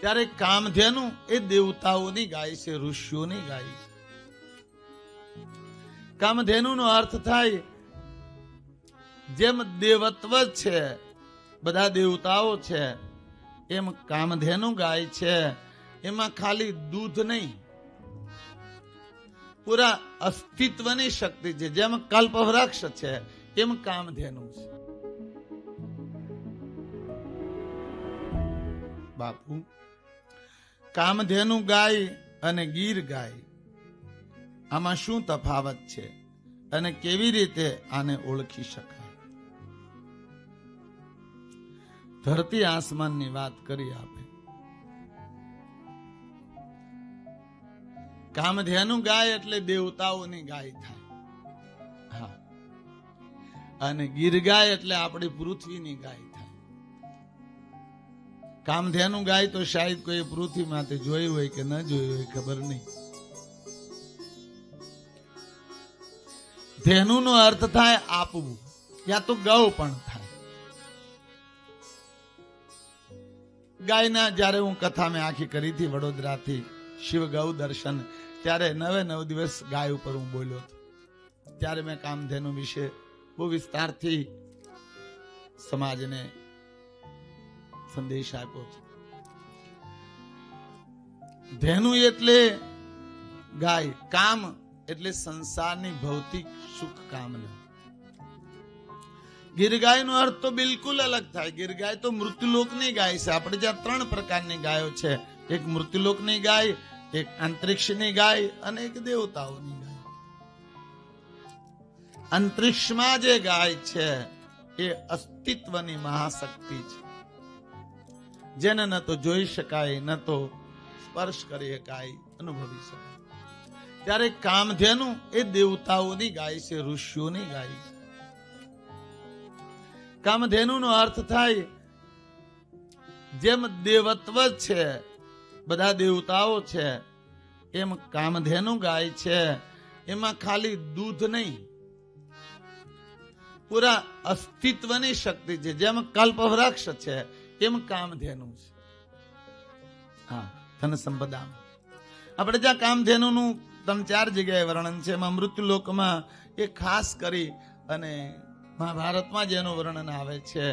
ત્યારે કામધેનુ એ દેવતાઓની ગાય છે, ઋષિઓની ગાય છે. કામધેનુ નો અર્થ થાય, જેમ દેવત્વ છે, બધા દેવતાઓ છે, એમ કામધેનુ ગાય છે, એમાં ખાલી દૂધ નહીં. પૂરા અસ્તિત્વની શક્તિ છે, જેમ કલ્પવૃક્ષ છે, એમ કામધેનુ છે. બાપુ કામધેનુ ગાય અને ગીર ગાય. આમાં શું તફાવત છે અને કેવી રીતે આને ઓળખી શકાય? ધરતી આસમાનની વાત કરી આપે. કામધેનુ ગાય એટલે દેવતાઓની ગાય થાય. હા. અને ગીર ગાય એટલે આપણી પૃથ્વીની ગાય કામધેનુ ગાય તો શાયદ કોઈ પૃથ્વીમાંથી જોયું હોય કે ન જોયું હોય, ખબર નહીં. ધેનુ નો અર્થ થાય આપવું, યા તો ગૌ પણ થાય. ગાયના જ્યારે હું કથા મેં આખી કરી હતી વડોદરાથી શિવ ગૌ દર્શન, ત્યારે નવે નવ દિવસ ગાય ઉપર હું બોલ્યો હતો. ત્યારે મેં કામધેનુ વિશે બહુ વિસ્તારથી સમાજને સંદેશ આપ્યો છે. ધેનુ એટલે ગાય, કામ એટલે સંસારની ભૌતિક સુખ કામના ગીરગાયનો અર્થ તો બિલકુલ અલગ થાય. ગીરગાય તો મૃત્યુલોકની ગાય છે. આપણે જ્યાં ત્રણ પ્રકારની ગાયો છે. એક મૃત્યુલોકની ગાય, એક અંતરિક્ષની ગાય અને એક દેવતાઓની ગાય. અંતરિક્ષમાં જે ગાય છે, એ અસ્તિત્વની મહાશક્તિ છે. જેને ન તો જોઈ શકાય, ન તો સ્પર્શ કરી શકાય, અનુભવી શકાય. ત્યારે કામધેનુ એ દેવતાઓની ગાય છે, ઋષિઓની ગાય છે. કામધેનુ નો અર્થ થાય, જેમ દેવત્વ છે, બધા દેવતાઓ છે, એમ કામધેનુ ગાય છે, એમાં ખાલી દૂધ નહીં. પૂરા અસ્તિત્વની શક્તિ છે. જેમ કલ્પવૃક્ષ છે એમ કામધેનુ છે. હા, ધન સંપદા આપણે જ્યાં કામધેનુનું ત્રણ ચાર જગ્યાએ વર્ણન છે, એમાં મૃત્યુલોકમાં એ ખાસ કરી અને મહાભારતમાં જ એનું વર્ણન આવે છે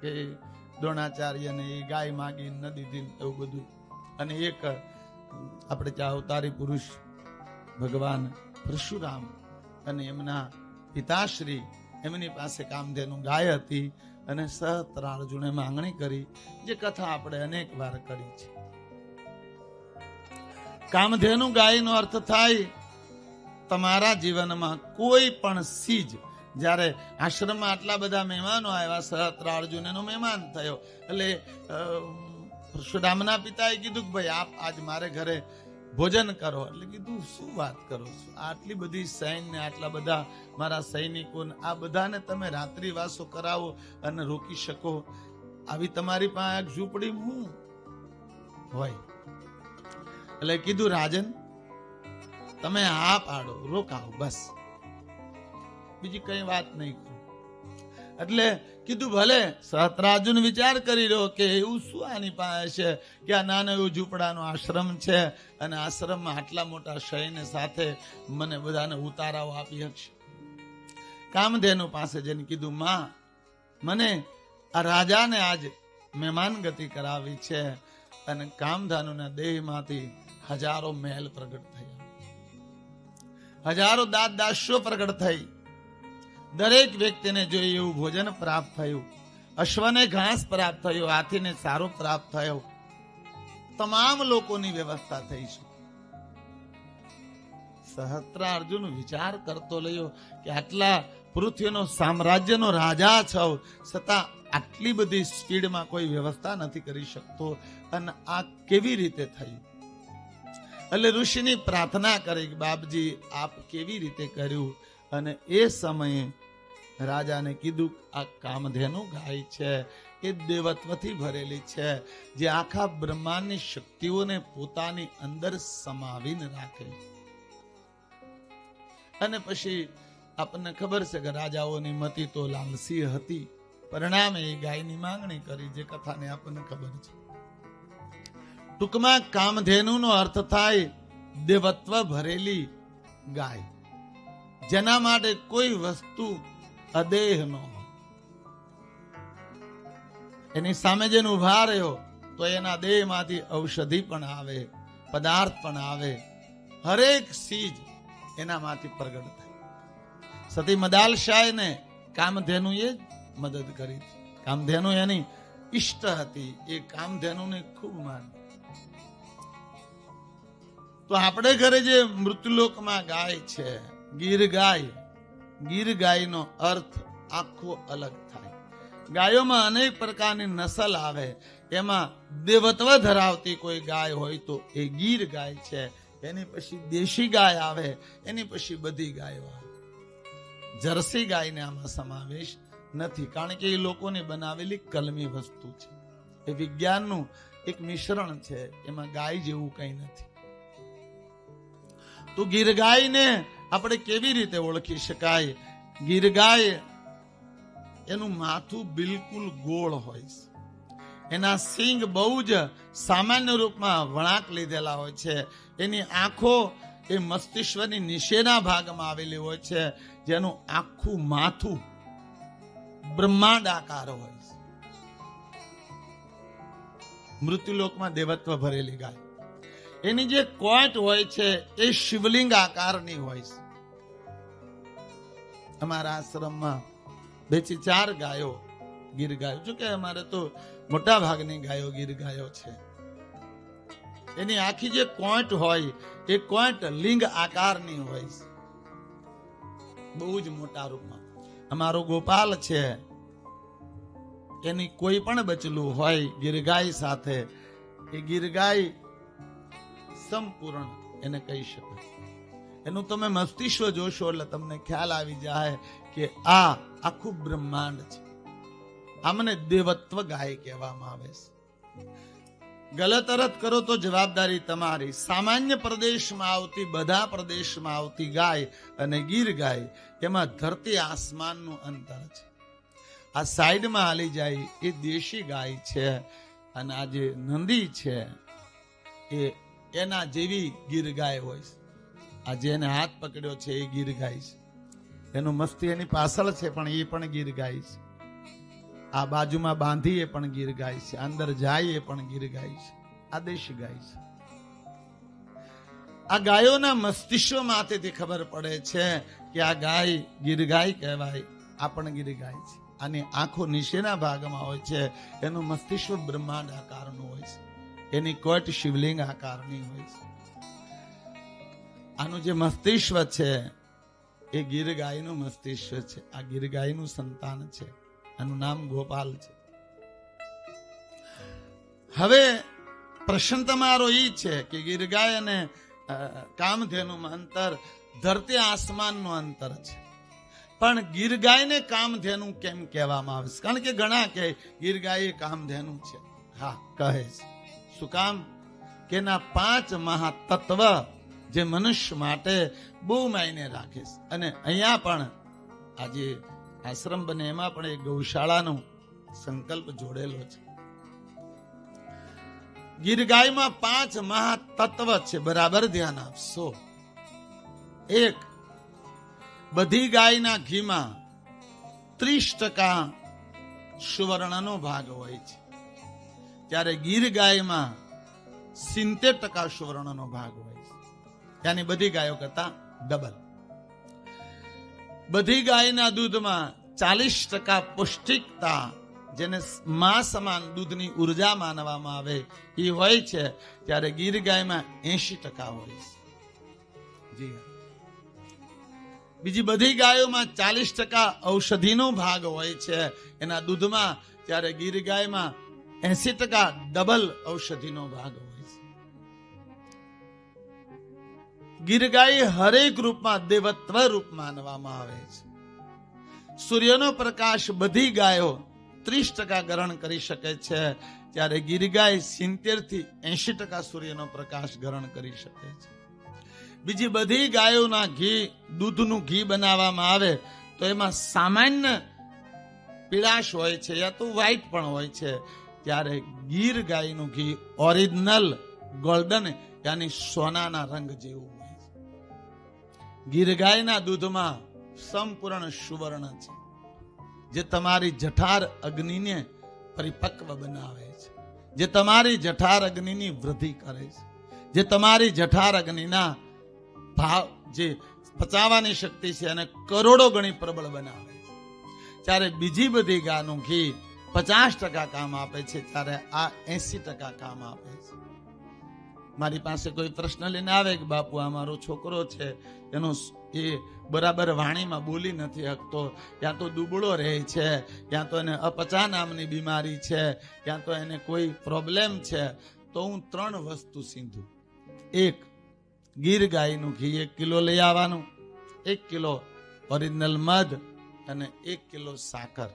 કે દ્રોણાચાર્યને એ ગાય માગી નદી દીધી એવું બધું. અને એક આપણે ત્યાં અવતારી પુરુષ ભગવાન પરશુરામ અને એમના પિતાશ્રી એમની પાસે કામધેનુ ગાય હતી. અને સહસ્ત્રાર્જુને માંગણી કરી જે કથા આપણે અનેક વાર કરી છે. કામધેનુ ગાયનો અર્થ થાય, તમારા જીવનમાં કોઈ પણ સીજ, જ્યારે આશ્રમમાં આટલા બધા મહેમાનો આવ્યા સહસ્ત્રાર્જુન એનો મહેમાન થયો. એટલે પરશુરામના પિતાએ કીધું કે ભાઈ, આપ આજ મારે ઘરે ભોજન કરો. એટલે કીધું, શું વાત કરો છો? આટલી બધી સૈન્ય આટલા બધા મારા સૈનિકો આ બધાને તમે રાત્રિવાસો કરાવો અને રોકી શકો. આવી તમારી પાસે ઝૂંપડી હું? હોય. એટલે કીધું, રાજન, તમે હા પાડો રોકાવો બસ. બીજી કઈ વાત નહીં એટલે કીધું, ભલે સહસ્ત્રાર્જુન વિચાર કરી રહ્યો કે એવું શું આની પાસે છે? કે આ નાનો એવું ઝૂંપડાનો આશ્રમ છે અને આશ્રમમાં આટલા મોટા શયને સાથે મને બધાને ઉતારાઓ આપી હશે કામધેનુ પાસે જઈને કીધું, માં, મને આ રાજાને આજ મહેમાન ગતિ કરાવી છે અને કામધાનુના દેહમાંથી હજારો મહેલ પ્રગટ થયા. હજારો દાદ દાસ્યો પ્રગટ થઈ. દરેક વ્યક્તિને જોઈએ એવું ભોજન પ્રાપ્ત થયું, અશ્વને ઘાસ પ્રાપ્ત થયું, હાથીને સારો પ્રાપ્ત થયો, તમામ લોકોની વ્યવસ્થા થઈ છે. સહસ્ત્રાર્જુન વિચાર કરતો લયો કે આટલા પૃથ્વીનો સામ્રાજ્યનો રાજા છો છતાં આટલી બધી સ્પીડમાં કોઈ વ્યવસ્થા નથી કરી શકતો. અને આ કેવી રીતે થયું? એટલે ઋષિની પ્રાર્થના કરી બાપજી, આપ કેવી રીતે કર્યું? અને એ સમયે રાજાને કીધું, આ કામધેનુ ગાય છે, એ દેવત્વથી ભરેલી છે, જે આખા બ્રહ્માંડની શક્તિઓને પોતાની અંદર સમાવીને રાખે. અને પછી આપણને ખબર છે કે રાજાઓની મતિ તો લાલસી હતી. પરિણામે એ ગાયની માંગણી કરી જે કથાને આપણને ખબર છે. ટૂંકમાં કામધેનુનો અર્થ થાય દેવત્વ ભરેલી ગાય. જેના માટે કોઈ વસ્તુ અદેહ ન હોય એની સામે જેને ઊભા રહ્યો, તો એના દેહમાંથી ઔષધિ પણ આવે, પદાર્થ પણ આવે. હરેક ચીજ એનામાંથી પ્રગટ થાય. સતી મદાલ શાહને કામધેનુએ મદદ કરી હતી. કામધેનુ એની ઈષ્ટ હતી. એ કામધેનુને ખૂબ માન. તો આપણે ઘરે જે મૃત્યુલોકમાં ગાય છે, ગીર ગાય ગીર ગાયનો અર્થ આખો અલગ થાય. ગાયોમાં અનેક પ્રકારની નસલ આવે. એમાં દેવત્વ ધરાવતી કોઈ ગાય હોય તો એ ગીર ગાય છે. એની પછી દેશી ગાય આવે, એની પછી બધી ગાયો આવે. જર્સી ગાયને આમાં સમાવેશ નથી, કારણ કે એ લોકોને બનાવેલી કલમી વસ્તુ છે. એ વિજ્ઞાનનું એક મિશ્રણ છે, એમાં ગાય જેવું કંઈ નથી. તો ગીર ગાયને આપણે કેવી રીતે ઓળખી શકાય? ગીર ગાય એનું માથું બિલકુલ ગોળ હોય છે. એના સિંગ બહુ જ સામાન્ય રૂપમાં વળાંક લીધેલા હોય છે. એની આંખો એ મસ્તિષ્કની નીચેના ભાગમાં આવેલી હોય છે, જેનું આખું માથું બ્રહ્માંડ આકાર હોય છે. મૃત્યુલોકમાં દેવત્વ ભરેલી ગાય. એની જે કોટ હોય છે, એ શિવલિંગ આકારની હોય છે. અમારા આશ્રમમાં બેથી ચાર ગાયો ગીર ગાયો. જો કે અમારે તો મોટા ભાગની ગાયો ગીર ગાયો છે. એની આખી જે કોઈન્ટ હોય, એ કોઈન્ટ લિંગ આકારની હોય બહુ જ મોટા રૂપમાં. અમારો ગોપાલ છે, એની કોઈ પણ બચલું હોય ગીરગાય સાથે, એ ગીરગાય સંપૂર્ણ એને કહી શકાય. એનું તમે મસ્તિષ્ક જોશો એટલે તમને ખ્યાલ આવી જાય કે આ આખું બ્રહ્માંડ છે. આમને દેવત્વ ગાય કહેવામાં આવે છે. ગલત અરથ કરો તો જવાબદારી તમારી. સામાન્ય પ્રદેશમાં આવતી, બધા પ્રદેશમાં આવતી ગાય અને ગીર ગાય, એમાં ધરતી આસમાનનું અંતર છે. આ સાઈડમાં હાલી જાય એ દેશી ગાય છે અને આ જે નંદી છે એ એના જેવી ગીર ગાય હોય છે. આ જેને હાથ પકડ્યો છે, એ ગીર ગાય છે. એનું મસ્તી એની પાછળ છે, પણ એ પણ ગીર ગાય છે. આ બાજુમાં બાંધી એ પણ ગીર ગાય છે, અંદર જાય એ પણ ગીર ગાય છે, આ દેશી ગાય છે. આ ગાયોના મસ્તિષ્ક માથેથી ખબર પડે છે કે આ ગાય ગીર ગાય કહેવાય, આ પણ ગીર ગાય છે. આની આંખો નીચેના ભાગમાં હોય છે, એનું મસ્તિષ્ક બ્રહ્માંડ આકારનું હોય છે. એની કોટ શિવલિંગ આકારની હોય છે. આનું જે મસ્તિષ્ક છે, એ ગીર ગાયનું મસ્તિષ્ક છે. આ ગીર ગાયનું સંતાન છે. આનું નામ ગોપાલ છે. હવે પ્રશ્ન તમારો એ છે કે ગીર ગાય અને કામધેનુમાં અંતર ધરતી આસમાનનું અંતર છે. પણ ગીર ગાયને કામધેનુ કેમ કહેવામાં આવે છે? કારણ કે ઘણા કહે ગીર ગાય કામધેનુ છે. હા, કહે છે. શું કામ? કેના પાંચ મહાતત્વ જે મનુષ્ય માટે બહુ માયને રાખે છે. અને અહીંયા પણ આજે આશ્રમ બને એમાં પણ એક ગૌશાળાનો સંકલ્પ જોડેલો છે. ગીર ગાયમાં પાંચ મહાતત્વ છે. બરાબર ધ્યાન આપશો. એક, બધી ગાયના ઘીમાં ત્રીસ ટકા સુવર્ણનો ભાગ હોય છે. ત્યારે ગીર ગાયમાં સિત્તેર ટકા સુવર્ણનો ભાગ હોય ત્યાંની બધી ગાયો કરતા ડબલ બધી ગાયના દૂધમાં ચાલીસ ટકા પૌષ્ટિકતા જેને મા સમાન દૂધની ઊર્જા માનવામાં આવે એ હોય છે ત્યારે ગીર ગાયમાં એસી ટકા હોય છે. જી. બીજી બધી ગાયોમાં ચાલીસ ટકા ઔષધિનો ભાગ હોય છે એના દૂધમાં ત્યારે ગીર ગાયમાં એસી ટકા ડબલ ઔષધિનો ભાગ હોય છે ગીર ગાય હરેક રૂપમાં દેવત્વ રૂપ માનવામાં આવે છે. સૂર્યનો પ્રકાશ બધી ગાયો ત્રીસ ટકા ગ્રહણ કરી શકે છે, ત્યારે ગીર ગાય સિત્તેરથી એસી ટકા સૂર્યનો પ્રકાશ ગ્રહણ કરી શકે છે. બીજી બધી ગાયોના ઘી, દૂધનું ઘી બનાવવામાં આવે, તો એમાં સામાન્ય પીળાશ હોય છે યા તો વ્હાઈટ પણ હોય છે, ત્યારે ગીર ગાયનું ઘી ઓરિજિનલ ગોલ્ડન યાની સોનાના રંગ જેવું ગીર ગાયના દૂધમાં સંપૂર્ણ સુવર્ણ છે, જે તમારી જઠાર અગ્નિને પરિપક્વ બનાવે છે. જે તમારી જઠાર અગ્નિની વૃદ્ધિ કરે છે. જે તમારી જઠાર અગ્નિના ભાવ, જે પચાવવાની શક્તિ છે અને કરોડો ગણી પ્રબળ બનાવે છે. જ્યારે બીજી બધી ગાનું ઘી પચાસ ટકા કામ આપે છે, ત્યારે આ એસી ટકા કામ આપે છે. મારી પાસે કોઈ પ્રશ્ન લઈને આવે કે બાપુ, આ મારો છોકરો છે. એનો એ બરાબર વાણીમાં બોલી નથી શકતો. ક્યાં તો દુબળો રહે છે. ક્યાં તો એને અપચા નામની બીમારી છે. ક્યાં તો એને કોઈ પ્રોબ્લેમ છે. તો હું ત્રણ વસ્તુ સીંધું. એક, ગીર ગાયનું ઘી એક કિલો લઈ આવવાનું, એક કિલો ઓરિજિનલ મધ અને એક કિલો સાકર.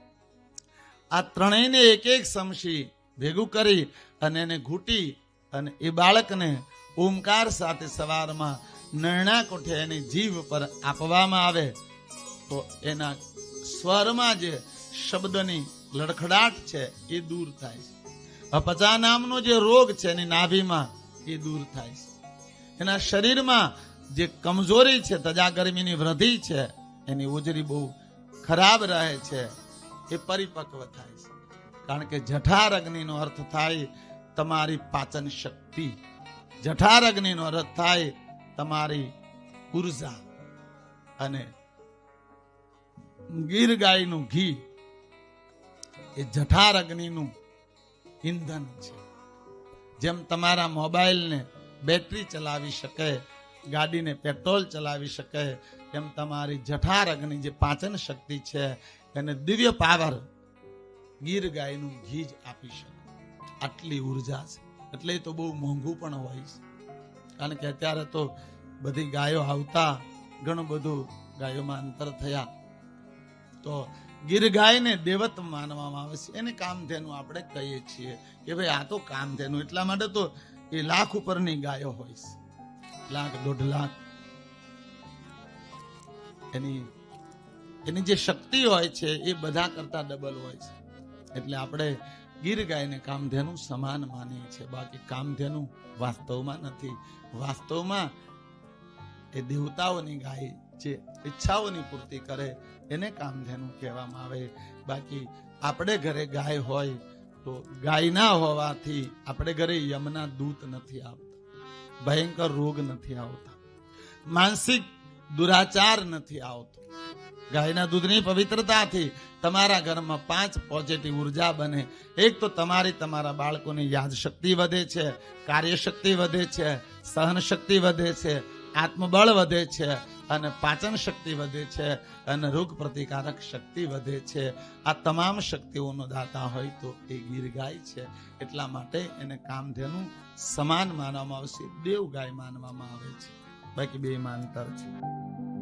આ ત્રણેયને એક એક સમસી ભેગું કરી અને એને ઘૂંટી અને એ બાળકને ઓમકાર સાથે સવારમાં નરણા કોઠે એની જીભ પર આપવામાં આવે, તો એના સ્વરમાં જે શબ્દની લડખડાટ છે એ દૂર થાય છે. અપચા નામનો જે રોગ છે એની નાભીમાં એ દૂર થાય છે. એના શરીરમાં જે કમજોરી છે તજા ગરમીની વૃદ્ધિ છે, એની ઉજરી બહુ ખરાબ રહે છે, એ પરિપક્વ થાય છે. કારણ કે જઠાર અગ્નિનો અર્થ થાય તમારી પાચન શક્તિ જઠાર અગ્નિનો અર્થ થાય તમારી ઊર્જા અને ગીર ગાયનું ઘી એ જઠાર અગ્નિનું ઈંધન છે. જેમ તમારા મોબાઈલને બેટરી ચલાવી શકે, ગાડીને પેટ્રોલ ચલાવી શકે, એમ તમારી જઠાર અગ્નિ જે પાચન શક્તિ છે, એને દિવ્ય પાવર ગીર ગાયનું ઘી જ આપી શકે. આટલી ઊર્જા છે. એટલે તો બહુ મોંઘું પણ હોય છે. કારણ કે અત્યારે તો બધી ગાયો આવતા, ઘણું બધું ગાયોમાં અંતર થયા. તો ગીર ગાયને દેવત માનવામાં આવે છે. એને કામધેનું આપણે કહીએ છીએ કે ભાઈ આ તો કામધેનું. એટલા માટે તો એ લાખ ઉપરની ગાયો હોય છે. લાખ, દોઢ લાખ. એની એની જે શક્તિ હોય છે એ બધા કરતા ડબલ હોય છે. એટલે આપણે ગીર ગાયને કામધેનું સમાન માને છે. બાકી કામધેનું વાસ્તવમાં નથી. વાસ્તવમાં એ દેવતાઓની ગાય જે ઈચ્છાઓની પૂર્તિ કરે એને કામધેનું કહેવામાં આવે. બાકી આપણે ઘરે ગાય હોય તો ગાય ના હોવાથી આપણે ઘરે યમના દૂત નથી આવતા. ભયંકર રોગ નથી આવતા. માનસિક દુરાચાર નથી આવતો. ગાયના દૂધની પવિત્રતાથી તમારા ઘરમાં પાંચ પોઝિટિવ ઊર્જા બને. એક તો તમારી તમારા બાળકોની યાદ શક્તિ વધે છે, કાર્યશક્તિ વધે છે સહન શક્તિ વધે છે, આત્મબળ વધે છે અને પાચન શક્તિ વધે છે અને રોગ પ્રતિકારક શક્તિ વધે છે. આ તમામ શક્તિઓનો દાતા હોય તો એ ગીર ગાય છે. એટલા માટે એને કામધેનું સમાન માનવામાં આવશે, દેવ ગાય માનવામાં આવે છે. બાકી બે માનતર છે.